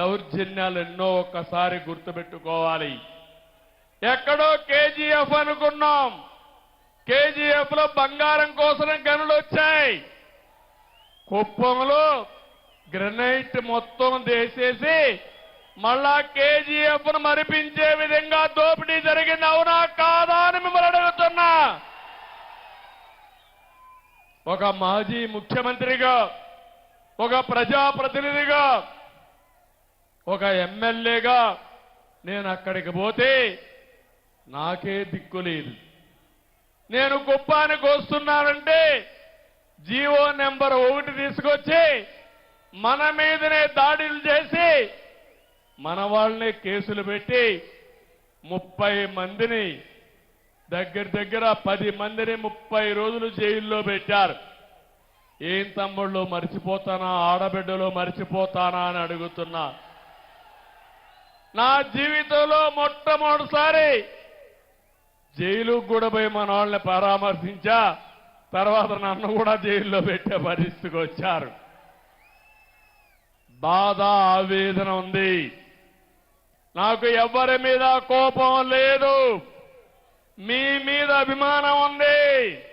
దౌర్జన్యాలు ఎన్నో ఒక్కసారి గుర్తుపెట్టుకోవాలి. ఎక్కడో కేజీఎఫ్ అనుకున్నాం. కేజీఎఫ్లో బంగారం కోసం గనులు వచ్చాయి. కుప్పంలో గ్రనైట్ మొత్తం దేసేసి మళ్ళా కేజీఎఫ్ను మరిపించే విధంగా దోపిడీ జరిగింది. అవునా కాదా అని మిమ్మల్ని అడుగుతున్నా. ఒక మాజీ ముఖ్యమంత్రిగా ఒక ప్రజాప్రతినిధిగా ఒక ఎమ్మెల్యేగా నేను అక్కడికి పోతే నాకే దిక్కు లేదు. నేను కుప్పానికి వస్తున్నానంటే జీవో నెంబర్ ఒకటి తీసుకొచ్చి మన మీదనే దాడులు చేసి మన వాళ్ళనే కేసులు పెట్టి ముప్పై మందిని దగ్గర దగ్గర పది మందిని ముప్పై రోజులు జైల్లో పెట్టారు. ఏం తమ్ముళ్ళు మర్చిపోతానా? ఆడబిడ్డలు మర్చిపోతానా అని అడుగుతున్నా. నా జీవితంలో మొట్టమొదటిసారి జైలుకు కూడా పోయి మన వాళ్ళని పరామర్శించా తర్వాత నన్ను కూడా జైల్లో పెట్టే పరిస్థితికి వచ్చారు. బాధ ఆవేదన ఉంది. నాకు ఎవరి మీద కోపం లేదు. మీ మీద అభిమానం ఉంది.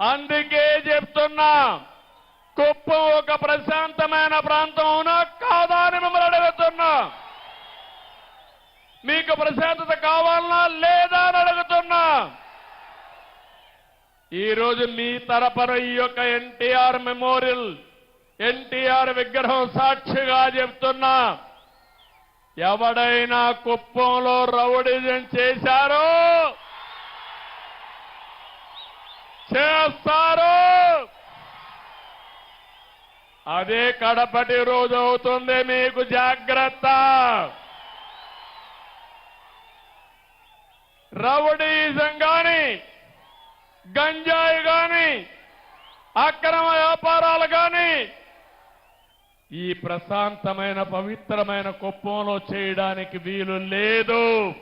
అందుకే చెప్తున్నా కుప్పం ఒక ప్రశాంతమైన ప్రాంతం అవునా కాదా అని మిమ్మల్ని అడుగుతున్నా మీకు ప్రశాంతత కావాలనా లేదా అని అడుగుతున్నా. ఈ రోజు మీ తరపున ఈ యొక్క ఎన్టీఆర్ మెమోరియల్ ఎన్టీఆర్ విగ్రహం సాక్షిగా చెప్తున్నా. ఎవడైనా కుప్పంలో రౌడిజం చేశారో చేస్తారు అదే కడపటి రోజు అవుతుంది మీకు జాగ్రత్త. రౌడీజం గాని గంజాయి గాని అక్రమ వ్యాపారాలు గాని ఈ ప్రశాంతమైన పవిత్రమైన కుప్పంలో చేయడానికి వీలు లేదు.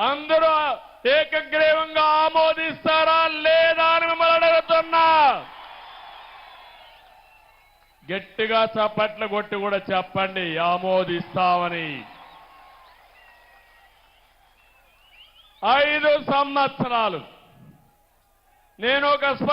అందరూ ఏకగ్రీవంగా ఆమోదిస్తారా లేదా అని మిమ్మల్ని అడుగుతున్నా. గట్టిగా చప్పట్లు కొట్టి కూడా చెప్పండి ఆమోదిస్తామని. ఐదు సంవత్సరాలు. నేను ఒక స్ప